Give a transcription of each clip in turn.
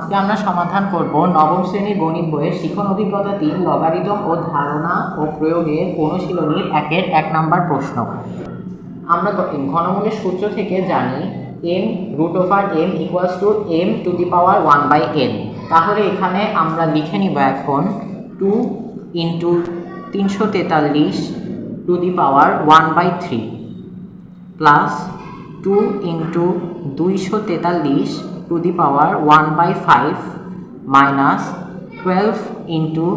আজকে আমরা সমাধান করব নবম শ্রেণির গণিত বইয়ের শিখন অভিজ্ঞতা তিন, লগারিদম ও ধারণা ও প্রয়োগের অনুশীলনীর একের এক নাম্বার প্রশ্ন। আমরা ঘনমূলের সূত্র থেকে জানি M root over M equals to M to the power one by N তাহলে এখানে আমরা লিখে নিব এখন টু ইন্টু তিনশো তেতাল্লিশ to the power one by three plus two into দুইশো তেতাল্লিশ to the power one by five minus twelve into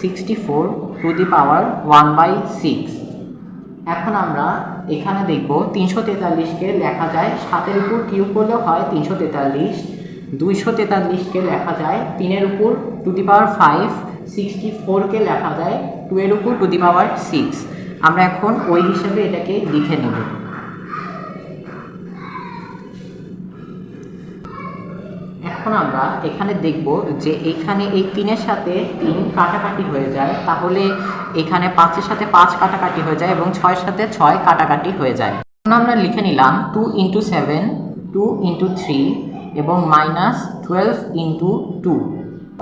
sixty four to the power one by six এখন আমরা এখানে দেখব তিনশো তেতাল্লিশকে লেখা যায় সাতের উপর কিউব করলেও হয় তিনশো তেতাল্লিশ, দুইশো তেতাল্লিশকে লেখা যায় তিনের উপর to the power five sixty ফোরকে লেখা যায় টু এর উপর টু দি পাওয়ার সিক্স আমরা এখন ওই হিসেবে এটাকে লিখে নেব। এখন আমরা এখানে দেখব যে এখানে এই তিনের সাথে তিন কাটাকাটি হয়ে যায়, তাহলে এখানে পাঁচের সাথে পাঁচ কাটাকাটি হয়ে যায় এবং ছয়ের সাথে ছয় কাটাকাটি হয়ে যায়। এখন আমরা লিখে নিলাম two into seven two into three এবং মাইনাস টুয়েলভ ইন্টু টু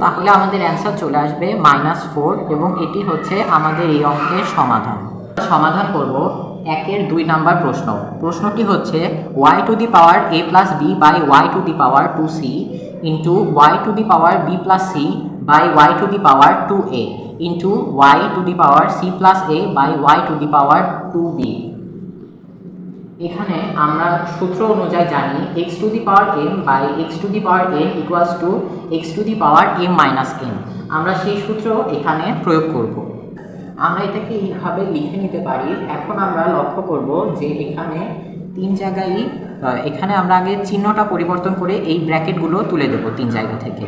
তাহলে আমাদের অ্যান্সার চলে আসবে মাইনাস ফোর এবং এটি হচ্ছে আমাদের এই অঙ্কের সমাধান। সমাধান করব একের দুই নাম্বার প্রশ্ন। প্রশ্নটি হচ্ছে Y to the power A plus B by Y to the power two C into Y to the power B plus C by Y to the power two A into Y to the power C plus A by Y to the power two B এখানে আমরা সূত্র অনুযায়ী জানি X to the power M by X to the power N equals to X to the power M minus N আমরা সেই সূত্র এখানে প্রয়োগ করব। আমরা এটাকে এইভাবে লিখে নিতে পারি। এখন আমরা লক্ষ্য করব যে এখানে তিন জায়গায় এখানে আমরা আগে চিহ্নটা পরিবর্তন করে এই ব্র্যাকেটগুলো তুলে দেব তিন জায়গা থেকে।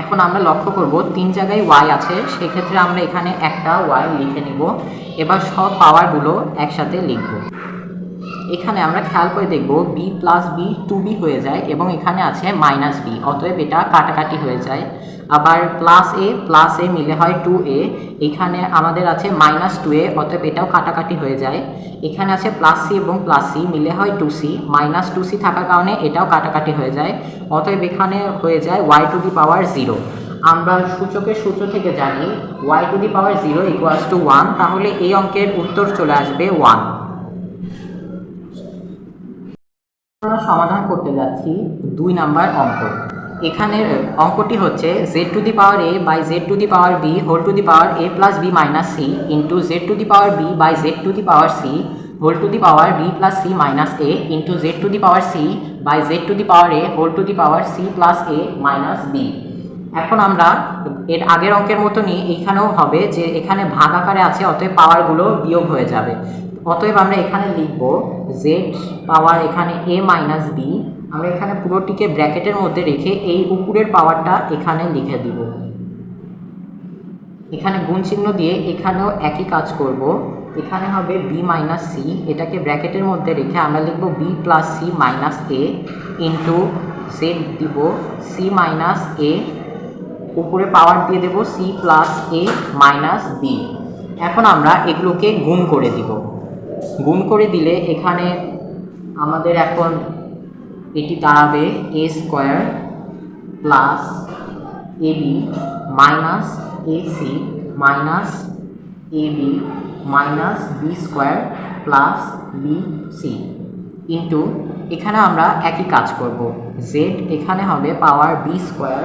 এখন আমরা লক্ষ্য করব তিন জায়গায় ওয়াই আছে, সেক্ষেত্রে আমরা এখানে একটা ওয়াই লিখে নিব। এবার সব পাওয়ারগুলো একসাথে লিখব। এখানে আমরা খেয়াল করে দেখব B plus B two B হয়ে যায় এবং এখানে আছে মাইনাস বি অতএব এটা কাটাকাটি হয়ে যায়। আবার প্লাস এ প্লাস এ মিলে হয় টু এ এখানে আমাদের আছে মাইনাস টু এ অতএব এটাও কাটাকাটি হয়ে যায়। এখানে আছে প্লাস সি এবং প্লাস সি মিলে হয় two C minus two C থাকার কারণে এটাও কাটাকাটি হয়ে যায়। অতএব এখানে হয়ে যায় Y to the power zero আমরা সূচকের সূত্র থেকে জানি Y to the power zero equals to one তাহলে এই অঙ্কের উত্তর চলে আসবে ওয়ান আমরা সমাধান করতে যাচ্ছি দুই নাম্বার অঙ্ক। এখানের অঙ্কটি হচ্ছে Z to the power A by Z to the power B whole to the power A plus B minus C into Z to the power B by Z to the power C whole to the power B plus C minus A into Z to the power C by Z to the power A whole to the power C plus A minus B এখন আমরা এর আগের অঙ্কের মতনই এখানেও হবে যে এখানে ভাগ আকারে আছে, অতএব পাওয়ারগুলো বিয়োগ হয়ে যাবে। অতএব আমরা এখানে লিখব জেড পাওয়ার এখানে এ মাইনাস বি আমরা এখানে পুরোটিকে ব্র্যাকেটের মধ্যে রেখে এই উপরের পাওয়ারটা এখানে লিখে দিব। এখানে গুণ চিহ্ন দিয়ে এখানেও একই কাজ করব। এখানে হবে বি মাইনাস সি এটাকে ব্র্যাকেটের মধ্যে রেখে আমরা লিখব B plus C minus A into Z দিব। সি মাইনাস এ উপরে পাওয়ার দিয়ে দেব C plus A minus B এখন আমরা এগুলোকে গুণ করে দিব। গুণ করে দিলে এখানে আমাদের এখন এটি দাঁড়াবে A square plus A B minus A C minus A B minus B square plus B C into এখানে আমরা একই কাজ করব। জেড এখানে হবে power B square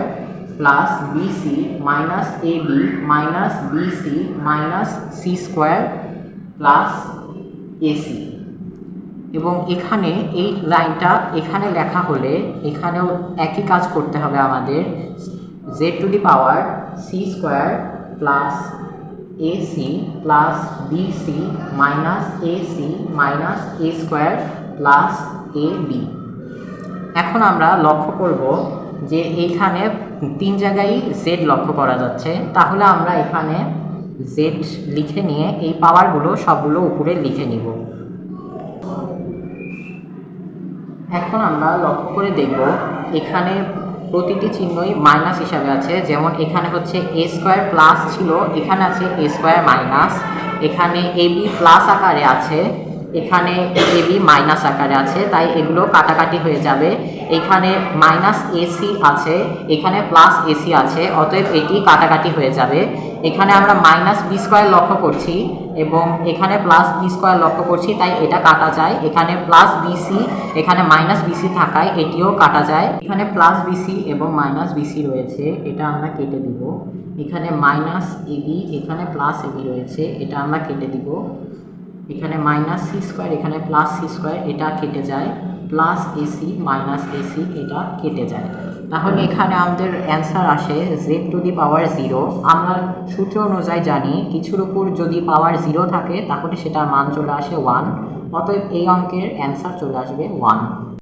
plus BC minus A B minus BC minus C square plus AC এবং এখানে এই লাইনটা এখানে লেখা হলে এখানেও একই কাজ করতে হবে আমাদের। Z to the power C square plus AC plus B C minus AC minus A square plus A B এখন আমরা লক্ষ্য করব যে এইখানে তিন জায়গায় জেড লক্ষ্য করা যাচ্ছে। তাহলে আমরা এখানে জেড লিখে নিয়ে এই পাওয়ারগুলো সবগুলো উপরে লিখে নিব। এখন আমরা লক্ষ্য করে দেখব এখানে প্রতিটি চিহ্নই মাইনাস হিসাবে আছে। যেমন এখানে হচ্ছে এ স্কোয়ার প্লাস ছিল, এখানে আছে এ স্কোয়ার মাইনাস এখানে এবি প্লাস আকারে আছে। এখানে এবি মাইনাস আকারে আছে, তাই এগুলো কাটাকাটি হয়ে যাবে। এখানে মাইনাস এসি আছে, এখানে প্লাস এসি আছে, অতএব এটি কাটাকাটি হয়ে যাবে। এখানে আমরা মাইনাস বি স্কোয়ার লক্ষ্য করছি এবং এখানে প্লাস বি স্কোয়ার লক্ষ্য করছি, তাই এটা কাটা যায়। এখানে প্লাস বিসি এখানে মাইনাস বিসি থাকায় এটিও কাটা যায়। এখানে প্লাস বিসি এবং মাইনাস বিসি রয়েছে, এটা আমরা কেটে দিব। এখানে মাইনাস এবি এখানে প্লাস এবি রয়েছে, এটা আমরা কেটে দিব। এখানে মাইনাস সি স্কোয়ার এখানে প্লাস সি স্কোয়ার এটা কেটে যায়। প্লাস এসি মাইনাস এসি এটা কেটে যায়। তাহলে এখানে আমাদের অ্যান্সার আসে Z to the power zero আমরা সূত্র অনুযায়ী জানি কিছুর উপর যদি পাওয়ার জিরো থাকে, তাহলে সেটার মান চলে আসে ওয়ান অতএব এই অঙ্কের অ্যান্সার চলে আসবে ওয়ান